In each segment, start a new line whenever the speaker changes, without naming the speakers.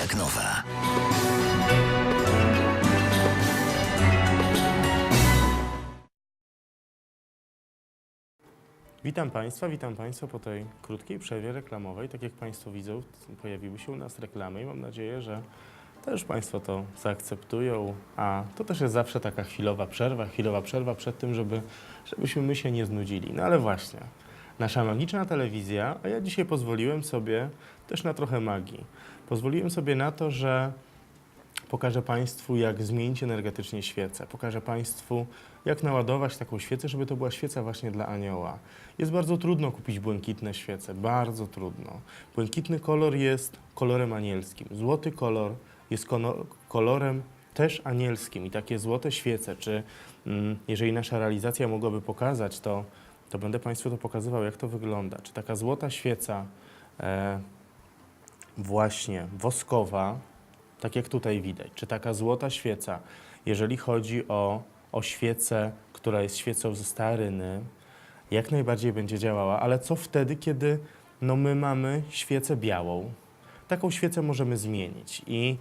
jak nowa.
Witam Państwa, witam Państwa po tej krótkiej przerwie reklamowej. Tak jak Państwo widzą, pojawiły się u nas reklamy i mam nadzieję, że też Państwo to zaakceptują, a to też jest zawsze taka chwilowa przerwa, chwilowa przerwa przed tym, żeby, żebyśmy my się nie znudzili. No ale właśnie, nasza magiczna telewizja, a ja dzisiaj pozwoliłem sobie też na trochę magii. Pozwoliłem sobie na to, że Pokażę Państwu, jak zmienić energetycznie świecę. Pokażę Państwu, jak naładować taką świecę, żeby to była świeca właśnie dla anioła. Jest bardzo trudno kupić błękitne świece, bardzo trudno. Błękitny kolor jest kolorem anielskim. Złoty kolor jest kolorem też anielskim. I takie złote świece, czy mm, jeżeli nasza realizacja mogłaby pokazać, to, to będę Państwu to pokazywał, jak to wygląda. Czy taka złota świeca e, właśnie woskowa, tak jak tutaj widać, czy taka złota świeca, jeżeli chodzi o, o świecę, która jest świecą ze staryny, jak najbardziej będzie działała, ale co wtedy, kiedy no, my mamy świecę białą? Taką świecę możemy zmienić i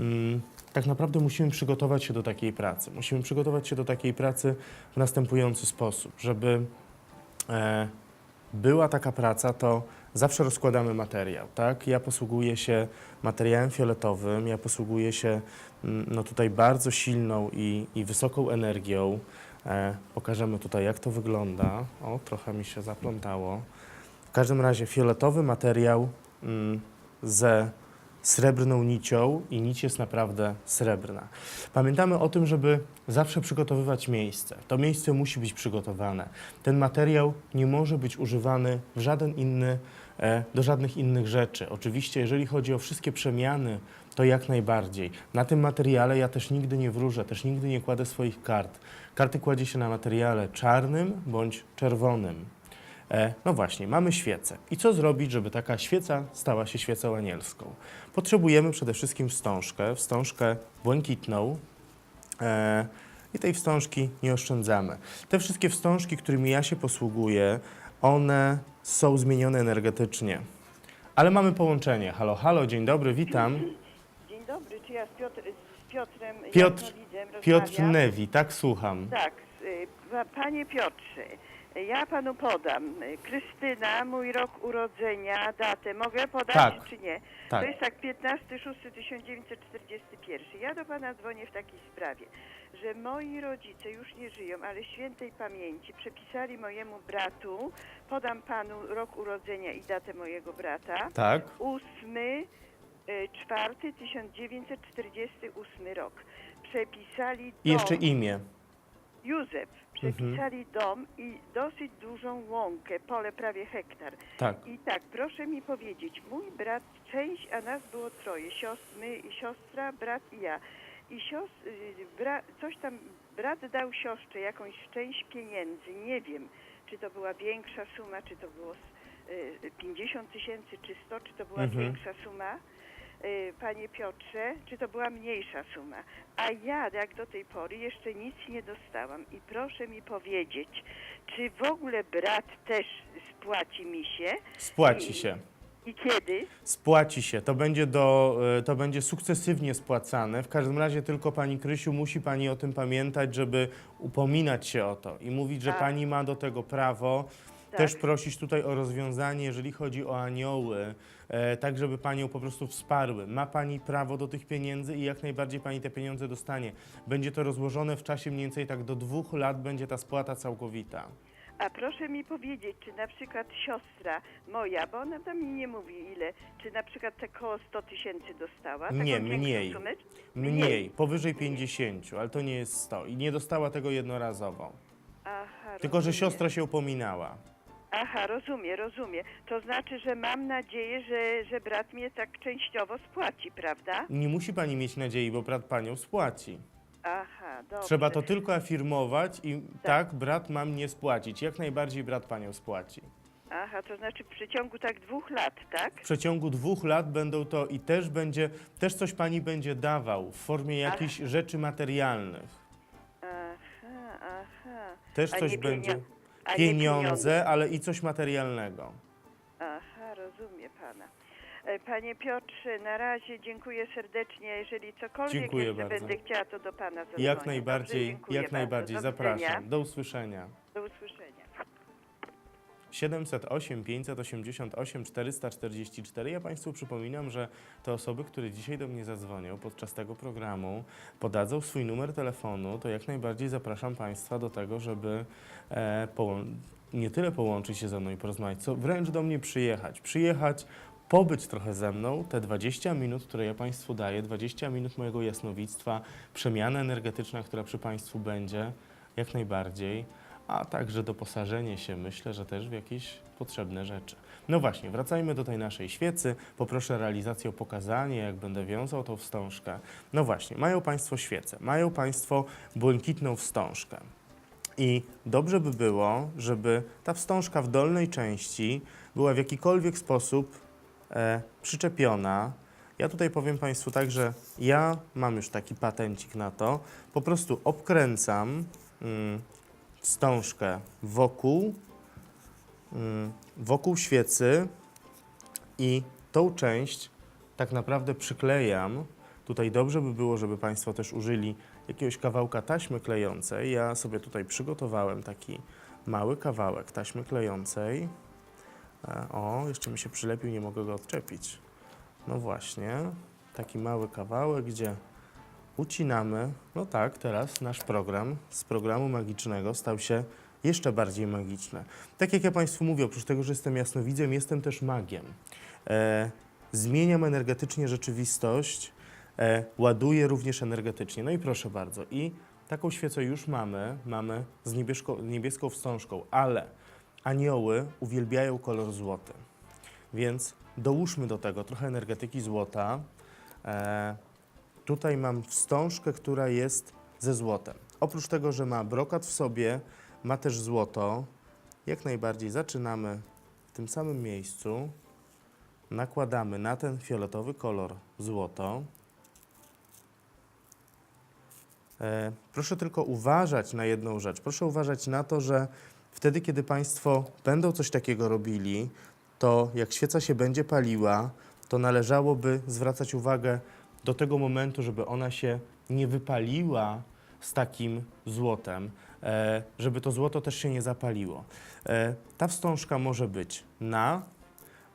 mm, tak naprawdę musimy przygotować się do takiej pracy. Musimy przygotować się do takiej pracy w następujący sposób, żeby była taka praca, to zawsze rozkładamy materiał, tak? Ja posługuję się materiałem fioletowym, ja posługuję się mm, no tutaj bardzo silną i, i wysoką energią. E, pokażemy tutaj, jak to wygląda. O, trochę mi się zaplątało. W każdym razie fioletowy materiał mm, ze srebrną nicią i nić jest naprawdę srebrna. Pamiętamy o tym, żeby zawsze przygotowywać miejsce. To miejsce musi być przygotowane. Ten materiał nie może być używany w żaden inny, e, do żadnych innych rzeczy. Oczywiście, jeżeli chodzi o wszystkie przemiany, to jak najbardziej. Na tym materiale ja też nigdy nie wróżę, też nigdy nie kładę swoich kart. Karty kładzie się na materiale czarnym bądź czerwonym. E, no właśnie, mamy świecę. I co zrobić, żeby taka świeca stała się świecą anielską? Potrzebujemy przede wszystkim wstążkę, wstążkę błękitną. E, I tej wstążki nie oszczędzamy. Te wszystkie wstążki, którymi ja się posługuję, one są zmienione energetycznie. Ale mamy połączenie. Halo, halo, dzień dobry, witam.
Dzień dobry, czy ja z, Piotr, z Piotrem
Piotr- Piotr? Newi, tak słucham.
Tak, y, pa- panie Piotrze, ja panu podam. Krystyna, mój rok urodzenia, datę. Mogę podać
Tak.
czy nie?
Tak.
To jest tak 15.06.1941. Ja do pana dzwonię w takiej sprawie, że moi rodzice już nie żyją, ale świętej pamięci przepisali mojemu bratu, podam panu rok urodzenia i datę mojego brata.
Tak,
8 y, czwarty 1948 rok. Przepisali dom.
i jeszcze imię.
Józef. Przepisali dom i dosyć dużą łąkę, pole prawie hektar.
Tak.
I tak, proszę mi powiedzieć, mój brat, część, a nas było troje, siostry, siostra, brat i ja. I siostr, bra, coś tam, brat dał siostrze jakąś część pieniędzy, nie wiem, czy to była większa suma, czy to było y, 50 tysięcy, czy 100, czy to była
Mhm.
większa suma. Y, Panie Piotrze, czy to była mniejsza suma? A ja, jak do tej pory, jeszcze nic nie dostałam. I proszę mi powiedzieć, czy w ogóle brat też spłaci mi się
Spłaci się.
i kiedy?
Spłaci się. To będzie, do, e, to będzie sukcesywnie spłacane. W każdym razie tylko pani Krysiu musi pani o tym pamiętać, żeby upominać się o to i mówić, że
Tak.
pani ma do tego prawo.
Tak.
Też prosić tutaj o rozwiązanie, jeżeli chodzi o anioły, tak żeby panią po prostu wsparły. Ma pani prawo do tych pieniędzy i jak najbardziej pani te pieniądze dostanie. Będzie to rozłożone w czasie mniej więcej tak do dwóch lat będzie ta spłata całkowita.
A proszę mi powiedzieć, czy na przykład siostra moja, bo ona tam mi nie mówi ile, czy na przykład te koło 100 tysięcy dostała?
Nie, mniej.
Sumę?
Mniej, powyżej 50, ale to nie jest 100 i nie dostała tego jednorazowo.
Aha,
Tylko, że siostra się upominała.
Aha, rozumiem, rozumiem. To znaczy, że mam nadzieję, że, że brat mnie tak częściowo spłaci, prawda?
Nie musi pani mieć nadziei, bo brat panią spłaci.
Aha, dobrze.
Trzeba to tylko afirmować i tak, brat ma mnie spłacić. Jak najbardziej brat panią spłaci.
Aha, to znaczy w przeciągu tak dwóch lat, tak?
W przeciągu dwóch lat będą to i też będzie, też coś pani będzie dawał w formie jakichś rzeczy materialnych.
Aha, aha.
Też
A
coś
nie
będzie.
A nie
Pieniądze, ale i coś materialnego.
Aha, rozumiem pana. E, Panie Piotrze, na razie dziękuję serdecznie. Jeżeli cokolwiek
Dziękuję
jeszcze
bardzo.
będę chciała, to do Pana zadzwonię.
Jak
Dobrze?
najbardziej,
Dziękuję
jak
bardzo.
najbardziej.
Do
Zapraszam. Do usłyszenia.
Do usłyszenia.
708 588 444. Ja Państwu przypominam, że te osoby, które dzisiaj do mnie zadzwonią podczas tego programu, podadzą swój numer telefonu, to jak najbardziej zapraszam Państwa do tego, żeby e, nie tyle połączyć się ze mną i porozmawiać, co wręcz do mnie przyjechać. Przyjechać, pobyć trochę ze mną, te 20 minut, które ja Państwu daję, 20 minut mojego jasnowictwa, przemiana energetyczna, która przy Państwu będzie, jak najbardziej a także doposażenie się, myślę, że też w jakieś potrzebne rzeczy. No właśnie, wracajmy do tej naszej świecy. Poproszę realizację o pokazanie, jak będę wiązał tą wstążkę. No właśnie, mają Państwo świecę, mają Państwo błękitną wstążkę. I dobrze by było, żeby ta wstążka w dolnej części była w jakikolwiek sposób e, przyczepiona. Ja tutaj powiem Państwu tak, że ja mam już taki patencik na to. Po prostu obkręcam mm, wstążkę wokół, mm, wokół świecy i tą część tak naprawdę przyklejam. Tutaj dobrze by było, żeby Państwo też użyli jakiegoś kawałka taśmy klejącej. Ja sobie tutaj przygotowałem taki mały kawałek taśmy klejącej. E, O, jeszcze mi się przylepił, nie mogę go odczepić. No właśnie, taki mały kawałek, gdzie ucinamy. No tak, teraz nasz program z programu magicznego stał się jeszcze bardziej magiczny. Tak jak ja Państwu mówię, oprócz tego, że jestem jasnowidzem, jestem też magiem. E, zmieniam energetycznie rzeczywistość, e, ładuję również energetycznie. No i proszę bardzo, i taką świecę już mamy, mamy z niebiesko, niebieską wstążką, ale anioły uwielbiają kolor złoty. Więc dołóżmy do tego trochę energetyki złota. E, Tutaj mam wstążkę, która jest ze złotem. Oprócz tego, że ma brokat w sobie, ma też złoto. Jak najbardziej zaczynamy w tym samym miejscu. Nakładamy na ten fioletowy kolor złoto. E, proszę tylko uważać na jedną rzecz. Proszę uważać na to, że wtedy, kiedy Państwo będą coś takiego robili, to jak świeca się będzie paliła, to należałoby zwracać uwagę do tego momentu, żeby ona się nie wypaliła z takim złotem, e, żeby to złoto też się nie zapaliło. E, ta wstążka może być na,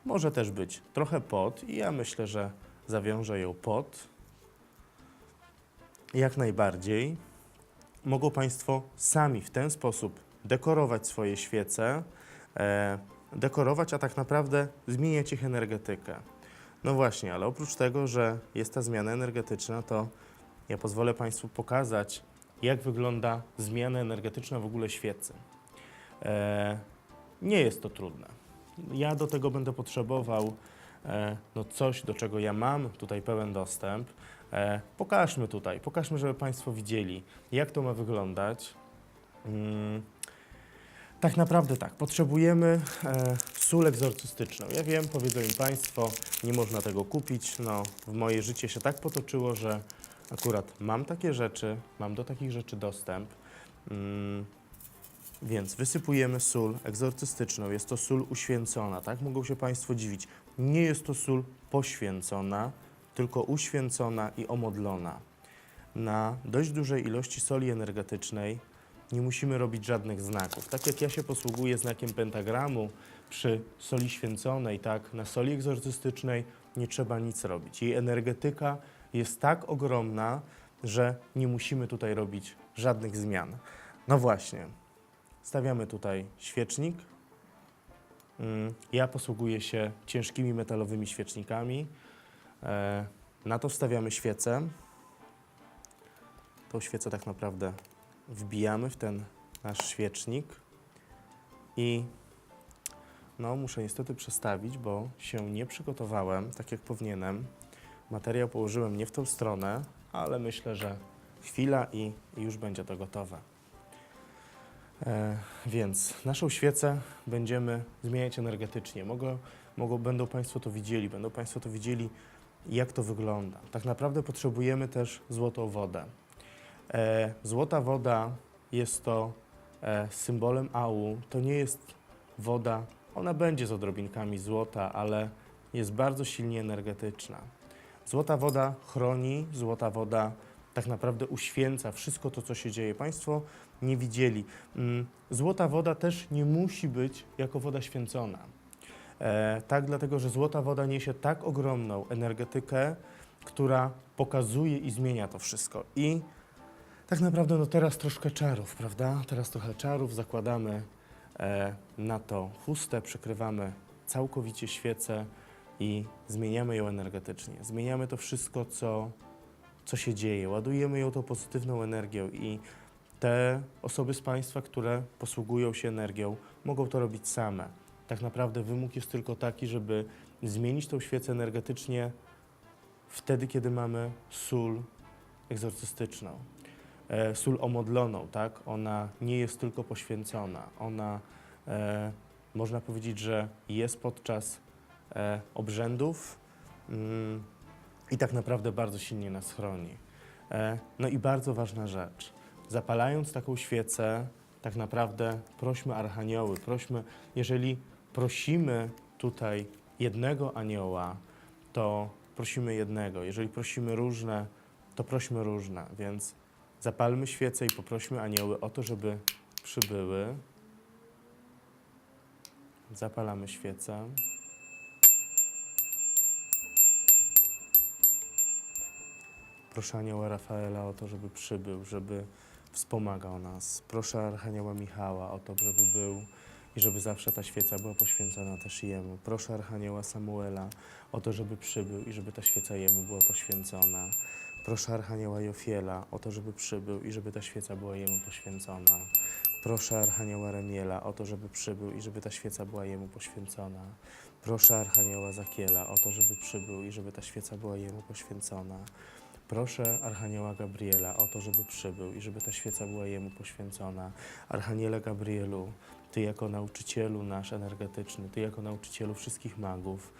może też być trochę pod i ja myślę, że zawiążę ją pod. Jak najbardziej. Mogą Państwo sami w ten sposób dekorować swoje świece, e, dekorować, a tak naprawdę zmieniać ich energetykę. No właśnie, ale oprócz tego, że jest ta zmiana energetyczna, to ja pozwolę Państwu pokazać, jak wygląda zmiana energetyczna w ogóle świecy. E, nie jest to trudne. Ja do tego będę potrzebował e, no coś, do czego ja mam tutaj pełen dostęp. E, pokażmy tutaj, pokażmy, żeby Państwo widzieli, jak to ma wyglądać. Mm. Tak naprawdę tak, potrzebujemy e, sól egzorcystyczną. Ja wiem, powiedzą im Państwo, nie można tego kupić. No, w moje życie się tak potoczyło, że akurat mam takie rzeczy, mam do takich rzeczy dostęp. Mm, więc wysypujemy sól egzorcystyczną. Jest to sól uświęcona, tak? Mogą się Państwo dziwić. Nie jest to sól poświęcona, tylko uświęcona i omodlona. Na dość dużej ilości soli energetycznej nie musimy robić żadnych znaków. Tak jak ja się posługuję znakiem pentagramu przy soli święconej, tak, na soli egzorcystycznej nie trzeba nic robić. Jej energetyka jest tak ogromna, że nie musimy tutaj robić żadnych zmian. No właśnie, stawiamy tutaj świecznik. Mm, Ja posługuję się ciężkimi metalowymi świecznikami. E, Na to wstawiamy świecę. Tą świecę tak naprawdę wbijamy w ten nasz świecznik i no muszę niestety przestawić, bo się nie przygotowałem tak jak powinienem. Materiał położyłem nie w tą stronę, ale myślę, że chwila i, już będzie to gotowe. E, więc naszą świecę będziemy zmieniać energetycznie. Mogą, mogą, będą Państwo to widzieli, będą Państwo to widzieli, jak to wygląda. Tak naprawdę potrzebujemy też złotą wodę. E, złota woda jest to e, symbolem AU. To nie jest woda, ona będzie z odrobinkami złota, ale jest bardzo silnie energetyczna. Złota woda chroni, złota woda tak naprawdę uświęca wszystko to, co się dzieje. Państwo nie widzieli. Mm, Złota woda też nie musi być jako woda święcona. E, tak, dlatego że złota woda niesie tak ogromną energetykę, która pokazuje i zmienia to wszystko. I tak naprawdę no teraz troszkę czarów, prawda? Teraz trochę czarów, zakładamy e, na to chustę, przykrywamy całkowicie świecę i zmieniamy ją energetycznie. Zmieniamy to wszystko, co, co się dzieje, ładujemy ją tą pozytywną energią i te osoby z Państwa, które posługują się energią, mogą to robić same. Tak naprawdę wymóg jest tylko taki, żeby zmienić tą świecę energetycznie wtedy, kiedy mamy sól egzorcystyczną. E, sól omodloną, tak? Ona nie jest tylko poświęcona. Ona, e, można powiedzieć, że jest podczas e, obrzędów mm, i tak naprawdę bardzo silnie nas chroni. No i bardzo ważna rzecz. Zapalając taką świecę, tak naprawdę prośmy archanioły, prośmy, jeżeli prosimy tutaj jednego anioła, to prosimy jednego. Jeżeli prosimy różne, to prośmy różne. Więc zapalmy świecę i poprośmy anioły o to, żeby przybyły. Zapalamy świecę. Proszę anioła Rafaela o to, żeby przybył, żeby wspomagał nas. Proszę Archanioła Michała o to, żeby był i żeby zawsze ta świeca była poświęcona też Jemu. Proszę Archanioła Samuela o to, żeby przybył i żeby ta świeca Jemu była poświęcona. Proszę Archanioła Jofiela o to, żeby przybył i żeby ta świeca była Jemu poświęcona. Proszę Archanioła Remiela o to, żeby przybył i żeby ta świeca była Jemu poświęcona. Proszę Archanioła Zakiela o to, żeby przybył i żeby ta świeca była Jemu poświęcona. Proszę Archanioła Gabriela o to, żeby przybył i żeby ta świeca była Jemu poświęcona. Archaniele Gabrielu, Ty jako nauczycielu nasz energetyczny, Ty jako nauczycielu wszystkich magów,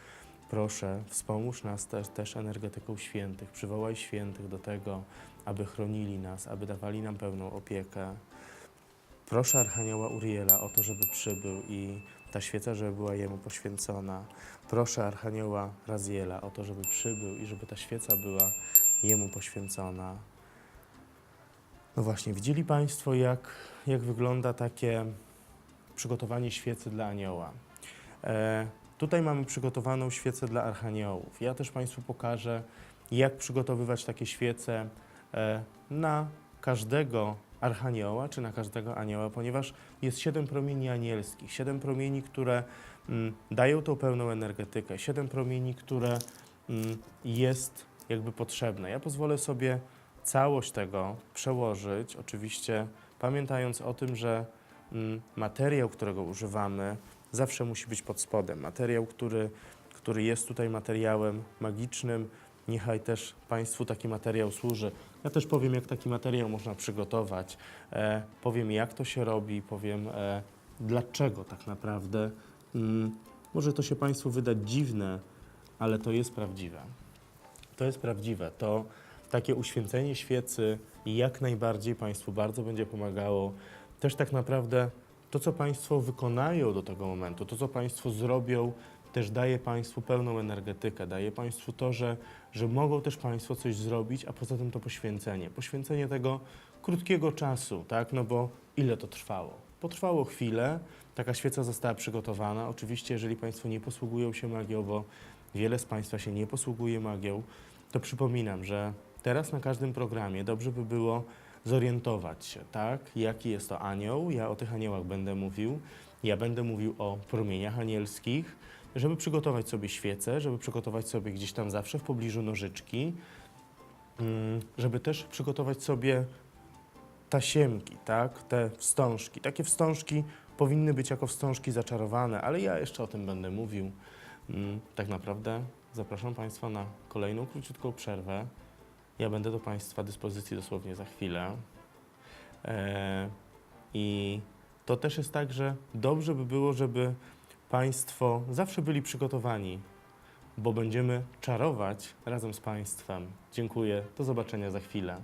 proszę, wspomóż nas też, też energetyką świętych, przywołaj świętych do tego, aby chronili nas, aby dawali nam pełną opiekę. Proszę Archanioła Uriela o to, żeby przybył i ta świeca, żeby była Jemu poświęcona. Proszę Archanioła Raziela o to, żeby przybył i żeby ta świeca była Jemu poświęcona. No właśnie, widzieli Państwo, jak, jak wygląda takie przygotowanie świecy dla anioła. E, tutaj mamy przygotowaną świecę dla archaniołów. Ja też Państwu pokażę, jak przygotowywać takie świece e, na każdego archanioła, czy na każdego anioła, ponieważ jest siedem promieni anielskich, siedem promieni, które mm, dają tą pełną energetykę, siedem promieni, które mm, jest jakby potrzebne. Ja pozwolę sobie całość tego przełożyć, oczywiście pamiętając o tym, że mm, materiał, którego używamy, zawsze musi być pod spodem. Materiał, który, który jest tutaj materiałem magicznym, niechaj też Państwu taki materiał służy. Ja też powiem, jak taki materiał można przygotować. E, powiem, jak to się robi, powiem, e, dlaczego tak naprawdę. Mm, może to się Państwu wydać dziwne, ale to jest prawdziwe. To jest prawdziwe. To takie uświęcenie świecy jak najbardziej Państwu bardzo będzie pomagało. Też tak naprawdę to, co Państwo wykonają do tego momentu, to, co Państwo zrobią, też daje Państwu pełną energetykę, daje Państwu to, że, że mogą też Państwo coś zrobić, a poza tym to poświęcenie. Poświęcenie tego krótkiego czasu, tak? No bo ile to trwało? Potrwało chwilę, taka świeca została przygotowana. Oczywiście, jeżeli Państwo nie posługują się magią, bo wiele z Państwa się nie posługuje magią, to przypominam, że teraz na każdym programie dobrze by było zorientować się, tak? Jaki jest to anioł? Ja o tych aniołach będę mówił. Ja będę mówił o promieniach anielskich, żeby przygotować sobie świecę, żeby przygotować sobie gdzieś tam zawsze w pobliżu nożyczki, mm, żeby też przygotować sobie tasiemki, tak? Te wstążki. Takie wstążki powinny być jako wstążki zaczarowane, ale ja jeszcze o tym będę mówił. Mm, Tak naprawdę zapraszam Państwa na kolejną króciutką przerwę. Ja będę do Państwa dyspozycji dosłownie za chwilę. E, I to też jest tak, że dobrze by było, żeby Państwo zawsze byli przygotowani, bo będziemy czarować razem z Państwem. Dziękuję, do zobaczenia za chwilę.